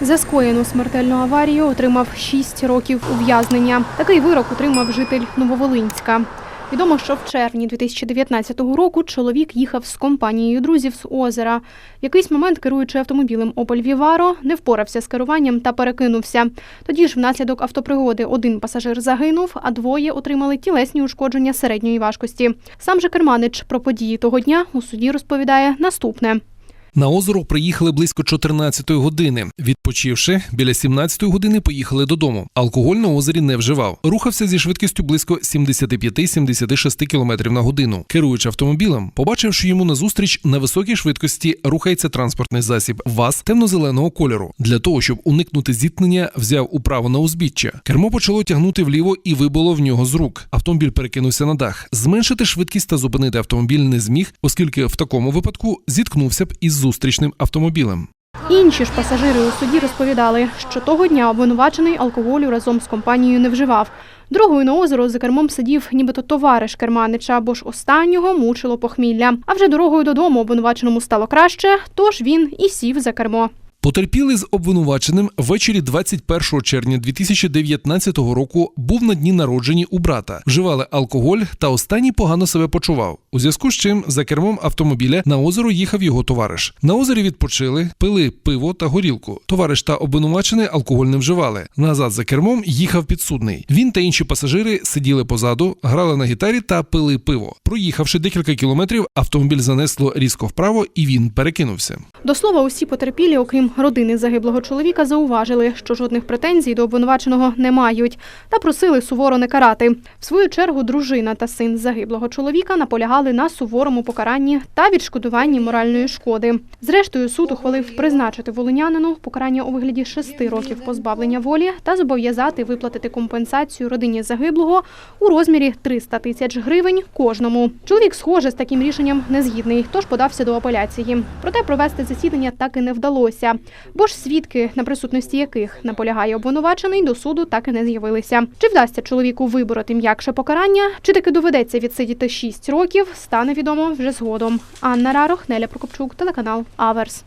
За скоєну смертельну аварію отримав 6 років ув'язнення. Такий вирок отримав житель Нововолинська. Відомо, що в червні 2019 року чоловік їхав з компанією друзів з озера. В якийсь момент, керуючи автомобілем Opel Vivaro, не впорався з керуванням та перекинувся. Тоді ж внаслідок автопригоди один пасажир загинув, а двоє отримали тілесні ушкодження середньої важкості. Сам же керманич про події того дня у суді розповідає наступне. На озеро приїхали близько 14 години. Відпочивши, біля 17 години поїхали додому. Алкоголь на озері не вживав. Рухався зі швидкістю близько 75-76 км на годину. Керуючи автомобілем, побачив, що йому назустріч на високій швидкості рухається транспортний засіб ВАЗ темно-зеленого кольору. Для того, щоб уникнути зіткнення, взяв управо на узбіччя. Кермо почало тягнути вліво і вибило в нього з рук. Автомобіль перекинувся на дах. Зменшити швидкість та зупинити автомобіль не зміг, оскільки в такому випадку зіткнувся б із зустрічним автомобілем. Інші ж пасажири у суді розповідали, що того дня обвинувачений алкоголю разом з компанією не вживав. Другою на озеро за кермом сидів нібито товариш керманича, бо ж останнього мучило похмілля. А вже дорогою додому обвинуваченому стало краще, тож він і сів за кермо. Потерпілий з обвинуваченим ввечері 21 червня 2019 року був на дні народжені у брата. Вживали алкоголь, та останній погано себе почував. У зв'язку з чим за кермом автомобіля на озеро їхав його товариш. На озері відпочили, пили пиво та горілку. Товариш та обвинувачений алкоголь не вживали. Назад за кермом їхав підсудний. Він та інші пасажири сиділи позаду, грали на гітарі та пили пиво. Проїхавши декілька кілометрів, автомобіль занесло різко вправо, і він перекинувся. До слова, усі потерпілі, окрім родини загиблого чоловіка, зауважили, що жодних претензій до обвинуваченого не мають, та просили суворо не карати. В свою чергу, дружина та син загиблого чоловіка наполягали на суворому покаранні та відшкодуванні моральної шкоди. Зрештою, суд ухвалив призначити волинянину покарання у вигляді шести років позбавлення волі та зобов'язати виплатити компенсацію родині загиблого у розмірі 300 тисяч гривень кожному. Чоловік, схоже, з таким рішенням не згідний, тож подався до апеляції. Проте провести засідання так і не вдалося, бо ж свідки, на присутності яких наполягає обвинувачений, до суду так і не з'явилися. Чи вдасться чоловіку вибороти м'якше покарання, чи таки доведеться відсидіти 6 років, стане відомо вже згодом. Анна Рарох, Неля Прокопчук, телеканал Аверс.